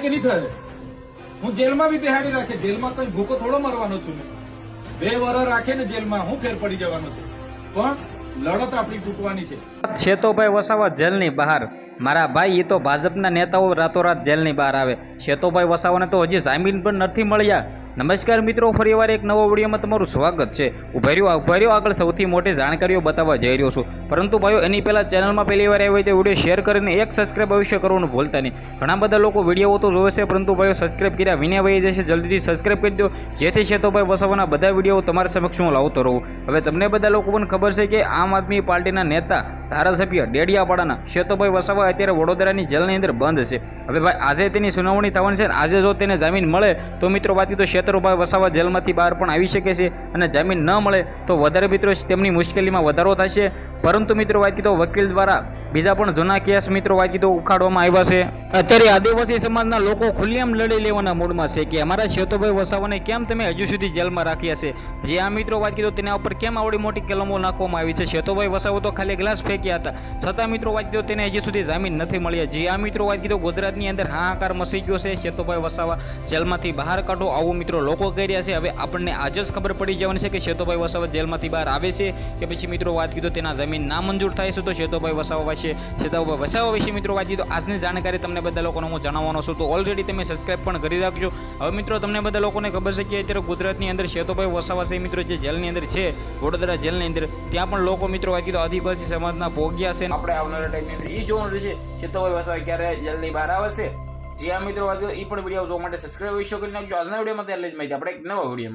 કે નહીં થાય? હું જેલમાં બી બેહાડી રાખે, જેલમાં કઈ ભૂકો થોડો મરવાનો છું બે વર રાખે ને જેલમાં હું ફેર પડી જવાનો છું. પણ લડત આપણી તૂટવાની છે. શેતોભાઈ વસાવા જેલની બહાર. મારા ભાઈ એ તો ભાજપના નેતાઓ રાતોરાત જેલની બહાર આવે. શેતોભાઈ વસાવાને તો હજી જામીન પણ નથી મળ્યા. નમસ્કાર મિત્રો ફરીવાર એક નવો વિડીયોમાં તમારું સ્વાગત છે. ઊભા રહ્યો આગળ સૌથી મોટી જાણકારીઓ બતાવવા જઈ રહ્યો છું. પરંતુ ભાઈઓ, એની પહેલાં ચેનલમાં પહેલી વાર હોય તો વીડિયો શેર કરીને એક સબસ્ક્રાઇબ અવશ્ય કરવાનું ભૂલતા નહીં. ઘણા બધા લોકો વીડિયો તો જોવે છે, પરંતુ ભાઈઓ સબસ્ક્રાઇબ કર્યા વિના વહી જશે. જલ્દીથી સબસ્ક્રાઇબ કરી દો. જેથી ભાઈ વસાવાના બધા વીડિયો તમારા સમક્ષ હું લાવતો રહું. હવે તમને બધા લોકો પણ ખબર છે કે આમ આદમી પાર્ટીના નેતા ધારાસભ્ય ડેડિયાપાડાના શેતોભાઈ વસાવા અત્યારે વડોદરાની જેલની અંદર બંધ છે. હવે ભાઈ, આજે તેની સુનાવણી થવાની છે આજે જો તેને જામીન મળે, તો મિત્રો બાકી તો શેતરભાઈ વસાવા જેલમાંથી બહાર પણ આવી શકે છે અને જામીન ન મળે, તો વધારે મિત્રો તેમની મુશ્કેલીમાં વધારો થશે. પરંતુ મિત્રો વાત કીધો વકીલ દ્વારા બીજા પણ જૂના કેસ મિત્રો વાત કીધો ઉખાડવામાં આવ્યા છે. અત્યારે આદિવાસી સમાજના લોકો ખુલ્લેમ લડી લેવાના મૂડમાં છે કે અમારા શેતોભાઈ વસાવાને કેમ તમે હજુ સુધી જેલમાં રાખ્યા છે? જે આ મિત્રો વાત કીધો તેના ઉપર કેમ આવડી મોટી કલમો નાખવામાં આવી છે? શેતોભાઈ વસાવો તો ખાલી ગ્લાસ ફેંક્યા હતા. છતાં મિત્રો વાત કીધો તેને હજી સુધી જામીન નથી મળ્યા. જે આ મિત્રો વાત કીધો ગુજરાતની અંદર હાહાકાર મસી ગયો છે. શેતોભાઈ વસાવા જેલમાંથી બહાર કાઢો આવું મિત્રો લોકો કહી રહ્યા છે. હવે આપણને આજે જ ખબર પડી જવાની છે કે શેતોભાઈ વસાવા જેલમાંથી બહાર આવે છે કે પછી મિત્રો વાત કીધો તેના જમીન નામંજૂર થાય છે, તો શેતોભાઈ વસાવા વિશે શેતાભાઈ વસાવા વિશે મિત્રો વાંચી તો આજની જાણકારી તમને બધા લોકોને હું જણાવવાનો છું. તો ઓલરેડી તમે સબસ્ક્રાઈબ પણ કરી રાખજો. હવે મિત્રો તમને બધા લોકોને ખબર છે કે અત્યારે ગુજરાતની અંદર શેતોભાઈ વસાવા છે, મિત્રો જે જેલની અંદર છે, વડોદરા જેલની અંદર, ત્યાં પણ લોકો મિત્રો વાંચી તો આદિવાસી સમાજના ભોગ્યા છે. આપણે આવનારા ટાઈમની અંદર એ જોવાનું રહેશે, શેતોભાઈ વસાવા ક્યારે જેલની બહાર આવશે જે આ મિત્રો વાગ્યો એ પણ વીડિયો જોવા માટે સબસ્ક્રાઈબ વિશે કરી નાખજો. આજના વિડીયોમાં ત્યારે જ માહિતી. આપણે એક નવા વીડિયો